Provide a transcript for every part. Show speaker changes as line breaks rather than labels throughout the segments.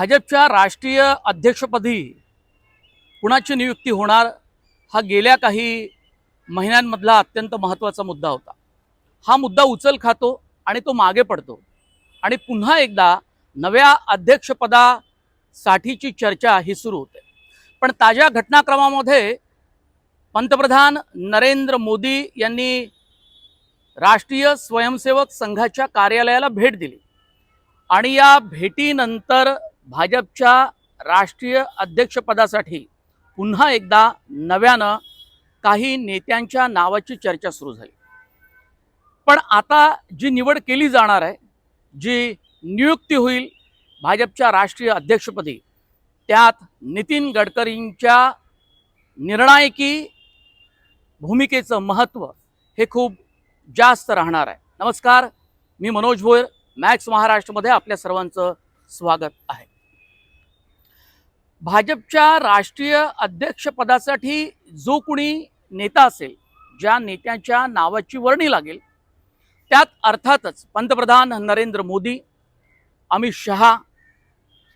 भाजपच्या राष्ट्रीय अध्यक्षपदी कुणाची नियुक्ती होणार हा गेल्या काही महिन्यांमधला अत्यंत महत्त्वाचा मुद्दा होता. हा मुद्दा उचल खातो आणि तो मागे पडतो. आणि पुन्हा एकदा नव्या अध्यक्षपदासाठीची चर्चा ही सुरू होते. पण ताज्या घटनाक्रमामध्ये पंतप्रधान नरेंद्र मोदी यांनी राष्ट्रीय स्वयंसेवक संघाच्या कार्यालयाला भेट दिली. आणि या भेटीनंतर भाजपच्या राष्ट्रीय अध्यक्षपदासाठी पुन्हा एकदा नव्यानं काही नेत्यांच्या नावाची चर्चा सुरू झाली. पण आता जी निवड केली जाणार आहे जी नियुक्ती होईल भाजपच्या राष्ट्रीय अध्यक्षपदी त्यात नितीन गडकरींच्या निर्णायकी भूमिकेचं महत्त्व हे खूप जास्त राहणार आहे. नमस्कार मी मनोज भोयर मॅक्स महाराष्ट्रमध्ये आपल्या सर्वांचं स्वागत आहे. भाजपच्या राष्ट्रीय अध्यक्षपदासाठी जो कुणी नेता असेल ज्या नेत्याच्या नावाची वर्णी लागेल त्यात अर्थातच पंतप्रधान नरेंद्र मोदी अमित शहा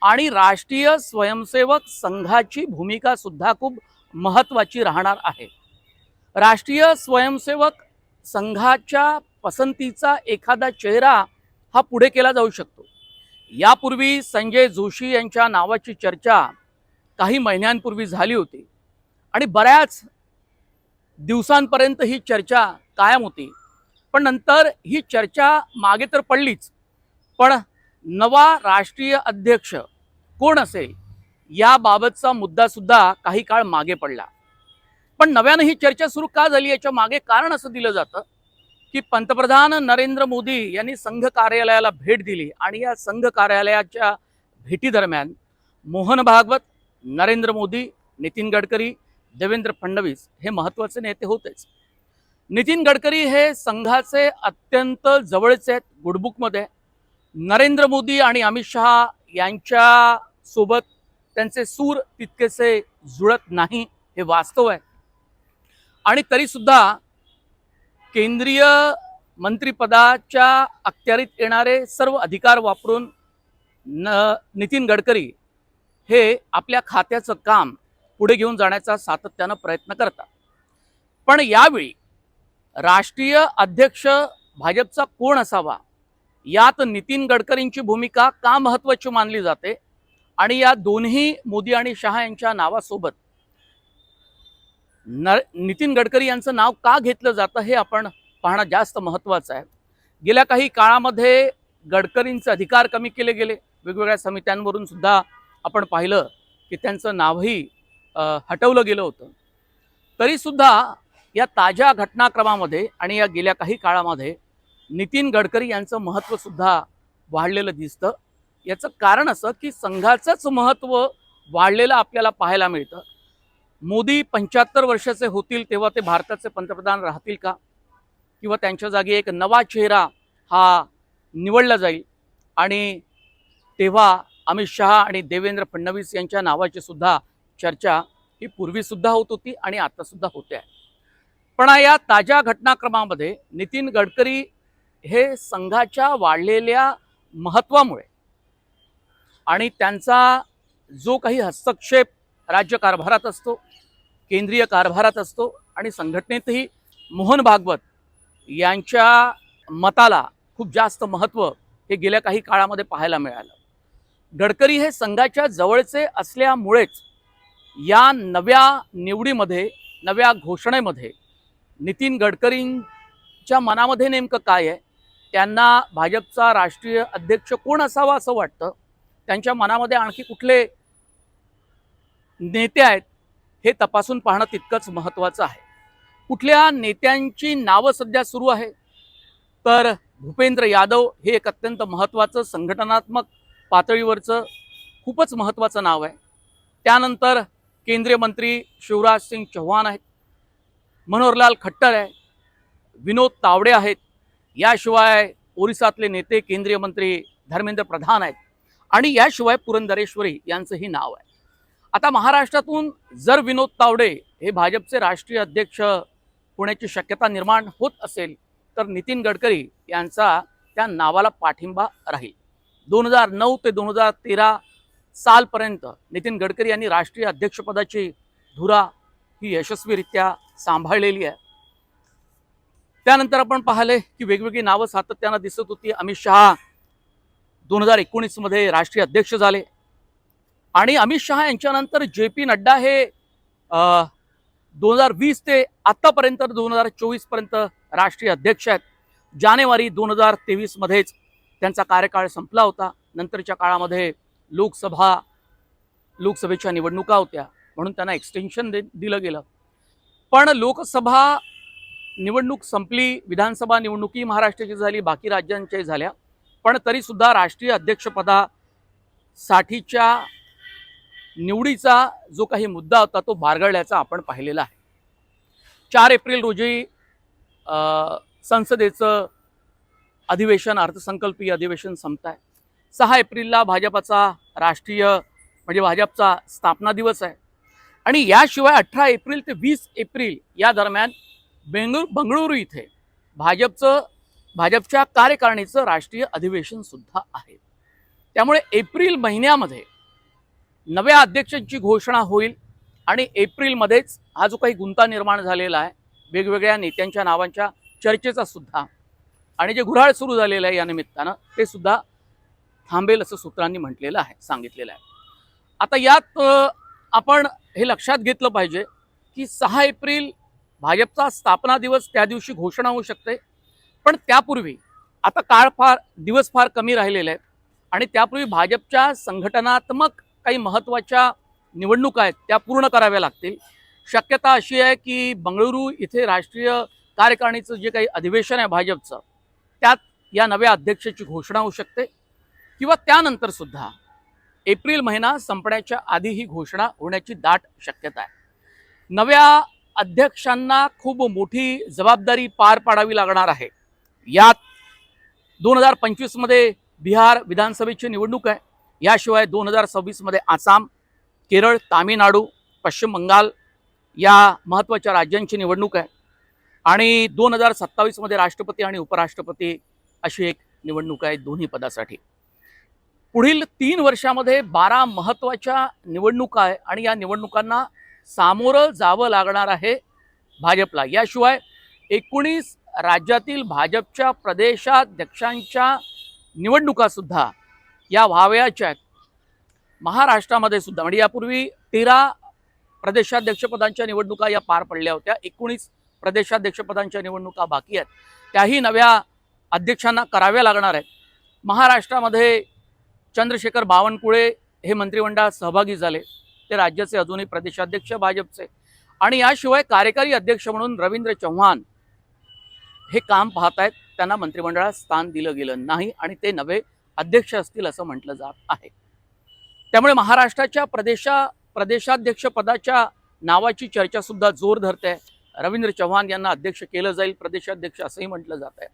आणि राष्ट्रीय स्वयंसेवक संघाची भूमिका सुद्धा खूप महत्त्वाची राहणार आहे. राष्ट्रीय स्वयंसेवक संघाच्या पसंतीचा एखादा चेहरा हा पुढे केला जाऊ शकतो. यापूर्वी संजय जोशी यांच्या नावाची चर्चा काही महिन्यांपूर्वी झाली होती. आणि बऱ्याच दिवसांपर्यंत ही चर्चा कायम होती. पण नंतर ही चर्चा मागे तर पडलीच. पण नवा राष्ट्रीय अध्यक्ष कोण असेल याबाबतचा मुद्दासुद्धा काही काळ मागे पडला. पण नव्यानं ही चर्चा सुरू का झाली याच्या मागे कारण असं दिलं जातं की पंतप्रधान नरेंद्र मोदी यांनी संघ कार्यालयाला भेट दिली. आणि या संघ कार्यालयाच्या भेटीदरम्यान मोहन भागवत नरेंद्र मोदी नितीन गडकरी देवेंद्र फडणवीस हे महत्त्वाचे नेते होतेच. नितीन गडकरी हे संघाचे अत्यंत जवळचे आहेत गुडबुकमध्ये. नरेंद्र मोदी आणि अमित शहा यांच्या सोबत त्यांचे सूर तितकेसे जुळत नाही हे वास्तव आहे. आणि तरीसुद्धा केंद्रीय मंत्रिपदाच्या अखत्यारीत येणारे सर्व अधिकार वापरून न नितीन गडकरी हे आपल्या खात्याचं काम पुढे घेऊन जाण्याचा सातत्यानं प्रयत्न करतात. पण यावेळी राष्ट्रीय अध्यक्ष भाजपचा कोण असावा? यात नितीन गडकरींची भूमिका का महत्त्वाची मानली जाते? आणि या दोन्ही मोदी आणि शहा यांच्या नावासोबत न नितीन गडकरी यांचं नाव का घेतलं जातं हे आपण पाहणं जास्त महत्त्वाचं आहे. गेल्या काही काळामध्ये गडकरींचे अधिकार कमी केले गेले. वेगवेगळ्या समित्यांवरून सुद्धा आपण पाहिलं की त्यांचं नावही हटवलं गेलं होतं. तरीसुद्धा या ताज्या घटनाक्रमामध्ये आणि या गेल्या काही काळामध्ये नितीन गडकरी यांचं महत्त्वसुद्धा वाढलेलं दिसतं. याचं कारण असं की संघाचंच महत्त्व वाढलेलं आपल्याला पाहायला मिळतं. मोदी पंच्याहत्तर वर्षाचे होतील तेव्हा ते भारताचे पंतप्रधान राहतील का? किंवा त्यांच्या जागी एक नवा चेहरा हा निवडला जाईल. आणि तेव्हा अमित शहा आणि देवेंद्र फडणवीस यांच्या नावाची सुद्धा चर्चा ही पूर्वीसुद्धा होत होती आणि आतासुद्धा होते आहे. पण या ताज्या घटनाक्रमामध्ये नितीन गडकरी हे संघाच्या वाढलेल्या महत्त्वामुळे आणि त्यांचा जो काही हस्तक्षेप राज्य कारभारात असतो केंद्रीय कारभारात असतो आणि संघटनेतही मोहन भागवत यांच्या मताला खूप जास्त महत्त्व हे गेल्या काही काळामध्ये पाहायला मिळालं. गडकरी हे संघाच्या जवळचे असल्यामुळेच या नव्या निवडीमध्ये नव्या घोषणेमध्ये नितीन गडकरींच्या मनामध्ये नेमकं काय आहे? त्यांना भाजपचा राष्ट्रीय अध्यक्ष कोण असावा असं वाटतं? त्यांच्या मनामध्ये आणखी कुठले नेते आहेत? हे तपासून पाहणं तितकंच महत्त्वाचं आहे. कुठल्या नेत्यांची नावं सध्या सुरू आहे तर भूपेंद्र यादव हे एक अत्यंत महत्त्वाचं संघटनात्मक पातळीवरचं खूपच महत्त्वाचं नाव आहे. त्यानंतर केंद्रीय मंत्री शिवराज सिंग चौहान आहेत. मनोहरलाल खट्टर आहे. विनोद तावडे आहेत. याशिवाय ओरिसातले नेते केंद्रीय मंत्री धर्मेंद्र प्रधान आहेत. आणि याशिवाय पुरंदरेश्वरी यांचंही नाव आहे. आता महाराष्ट्रातून जर विनोद तावडे हे भाजपचे राष्ट्रीय अध्यक्ष होण्याची शक्यता निर्माण होत असेल तर नितीन गडकरी यांचा त्या नावाला पाठिंबा राहील. दोन हजार नऊ ते दोन हजार तेरा सालपर्यंत नितीन गडकरी यांनी राष्ट्रीय अध्यक्षपदाची धुरा ही यशस्वीरित्या सांभाळलेली आहे. त्यानंतर आपण पाहिले की वेगवेगळी नावं सातत्यानं दिसत होती. अमित शहा दोन हजार एकोणीसमध्ये राष्ट्रीय अध्यक्ष झाले. आणि अमित शहा यांच्यानंतर जे पी नड्डा हे दोन हजार वीस ते आत्तापर्यंत दोन हजार चोवीसपर्यंत राष्ट्रीय अध्यक्ष आहेत. जानेवारी दोन हजार तेवीसमध्येच त्यांचा कार्यकाळ संपला होता. नंतरच्या काळामध्ये लोकसभा लोकसभेच्या निवडणुका होत्या. म्हणून त्यांना एक्सटेन्शन दे दिलं गेलं. पण लोकसभा निवडणूक संपली विधानसभा निवडणुकी महाराष्ट्राची झाली बाकी राज्यांच्याही झाल्या. पण तरीसुद्धा राष्ट्रीय अध्यक्षपदासाठीच्या निवडीचा जो काही मुद्दा होता तो बारगळल्याचा आपण पाहिलेला आहे. चार एप्रिल रोजी संसदेचं अधिवेशन अर्थसंकल्पीय अधिवेशन संपत आहे सहा एप्रिलला भाजपाचा राष्ट्रीय म्हणजे भाजपचा स्थापना दिवस आहे. आणि याशिवाय अठरा एप्रिल ते वीस एप्रिल या दरम्यान बेंगळूर बंगळुरू इथे भाजपचं भाजपच्या कार्यकारिणीचं राष्ट्रीय अधिवेशन सुद्धा आहे. त्यामुळे एप्रिल महिन्यामध्ये नव्या अध्यक्षांची घोषणा होईल आणि एप्रिलमध्येच हा जो काही गुंता निर्माण झालेला आहे वेगवेगळ्या नेत्यांच्या नावांच्या चर्चेचा सुद्धा आणि जे गुऱ्हाळ सुरू झालेलं आहे या निमित्तानं ते सुद्धा थांबेल असं सूत्रांनी म्हटलेलं आहे सांगितलेलं आहे. आता यात आपण हे लक्षात घेतलं पाहिजे की सहा एप्रिल भाजपचा स्थापना दिवस त्या दिवशी घोषणा होऊ शकते. पण त्यापूर्वी आता काळ फार दिवस फार कमी राहिलेले आहेत. आणि त्यापूर्वी भाजपच्या संघटनात्मक काही महत्त्वाच्या निवडणुका आहेत त्या पूर्ण कराव्या लागतील. शक्यता अशी आहे की बंगळुरू इथे राष्ट्रीय कार्यकारिणीचं जे काही अधिवेशन आहे भाजपचं त्यात या नव्या अध्यक्षाची घोषणा होऊ शकते. किंवा त्यानंतर सुद्धा एप्रिल महिना संपण्याच्या आधी ही घोषणा होण्याची दाट शक्यता आहे. नव्या अध्यक्षांना खूप मोठी जबाबदारी पार पाडावी लागणार आहे. यात दोन हजार पंचवीसमध्ये बिहार विधानसभेची निवडणूक आहे. याशिवाय दोन हजार सव्वीसमध्ये आसाम केरळ तामिळनाडू पश्चिम बंगाल या महत्त्वाच्या राज्यांची निवडणूक आहे. आणि दोन हजार सत्तावीसमध्ये राष्ट्रपती आणि उपराष्ट्रपती अशी एक निवडणूक आहे दोन्ही पदासाठी. पुढील तीन वर्षामध्ये बारा महत्त्वाच्या निवडणुका आहे आणि या निवडणुकांना सामोरं जावं लागणार आहे भाजपला. याशिवाय एकोणीस राज्यातील भाजपच्या प्रदेशाध्यक्षांच्या निवडणुकासुद्धा या व्हावयाच्या आहेत. महाराष्ट्रामध्ये सुद्धा म्हणजे यापूर्वी तेरा प्रदेशाध्यक्षपदांच्या निवडणुका या पार पडल्या होत्या. एकोणीस प्रदेशाध्यक्षपदांच्या निवडणुका बाकी आहेत. त्याही नव्या अध्यक्षांना कराव्या लागणार आहेत. महाराष्ट्रामध्ये चंद्रशेखर बावनकुळे हे मंत्रिमंडळात सहभागी झाले. ते राज्याचे अजूनही प्रदेशाध्यक्ष भाजपचे. आणि याशिवाय कार्यकारी अध्यक्ष म्हणून रवींद्र चव्हाण हे काम पाहत आहेत त्यांना मंत्रिमंडळात स्थान दिलं गेलं नाही आणि ते नवे अध्यक्ष असतील असं म्हटलं जात आहे. त्यामुळे महाराष्ट्राच्या प्रदेशा प्रदेशाध्यक्षपदाच्या नावाची चर्चासुद्धा जोर धरते. रवींद्र चव्हाण यांना अध्यक्ष केलं जाईल प्रदेशाध्यक्ष असंही म्हटलं जात आहे.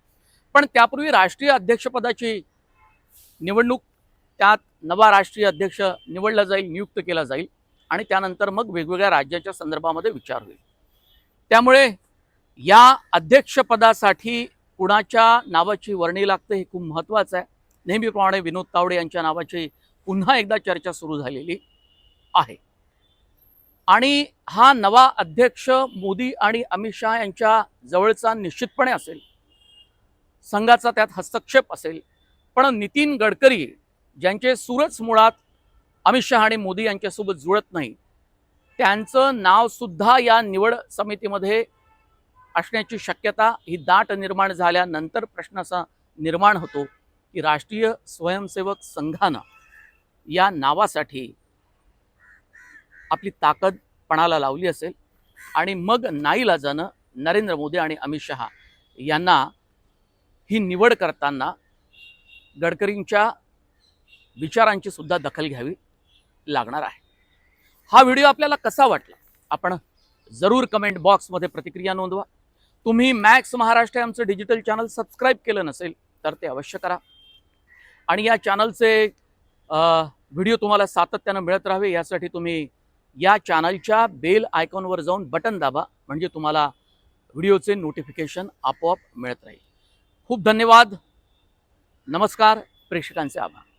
पण त्यापूर्वी राष्ट्रीय अध्यक्षपदाची निवडणूक त्यात नवा राष्ट्रीय अध्यक्ष निवडला जाईल नियुक्त केला जाईल आणि त्यानंतर मग वेगवेगळ्या राज्याच्या संदर्भामध्ये विचार होईल. त्यामुळे या अध्यक्षपदासाठी कुणाच्या नावाची वर्णी लागते हे खूप महत्त्वाचं आहे. नेहमीप्रमाणे विनोद तावडे यांच्या नावाची पुन्हा एकदा चर्चा सुरू झालेली आहे. आणि हा नवा अध्यक्ष मोदी आणि अमित शहा यांच्या जवळचा निश्चितपणे असेल. संघाचा त्यात हस्तक्षेप असेल. पण नितीन गडकरी ज्यांचे सूरच मुळात अमित शहा आणि मोदी यांच्यासोबत जुळत नाही त्यांचं नावसुद्धा या निवड समितीमध्ये असण्याची शक्यता ही दाट निर्माण झाल्यानंतर प्रश्न असा निर्माण होतो की राष्ट्रीय स्वयंसेवक संघानं या नावासाठी आपली ताकद पणाला लावली असेल आणि मग नाईलाजानं नरेंद्र मोदी आणि अमित शहा यांना ही निवड करताना गडकरींच्या विचारांची सुद्धा दखल घ्यावी लागणार आहे. हा व्हिडिओ आपल्याला कसा वाटला? आपण जरूर कमेंट बॉक्समध्ये प्रतिक्रिया नोंदवा. तुम्ही मॅक्स महाराष्ट्र आमचं डिजिटल चॅनल सबस्क्राईब केलं नसेल तर ते अवश्य करा. आणि या चॅनलचे व्हिडिओ तुम्हाला सातत्यानं मिळत राहावे यासाठी तुम्ही या चॅनलच्या बेल आयकॉनवर जाऊन बटन दाबा म्हणजे तुम्हाला व्हिडिओचे नोटिफिकेशन आपोआप मिळत राहील. खूप धन्यवाद. नमस्कार. प्रेक्षकांचे आभार.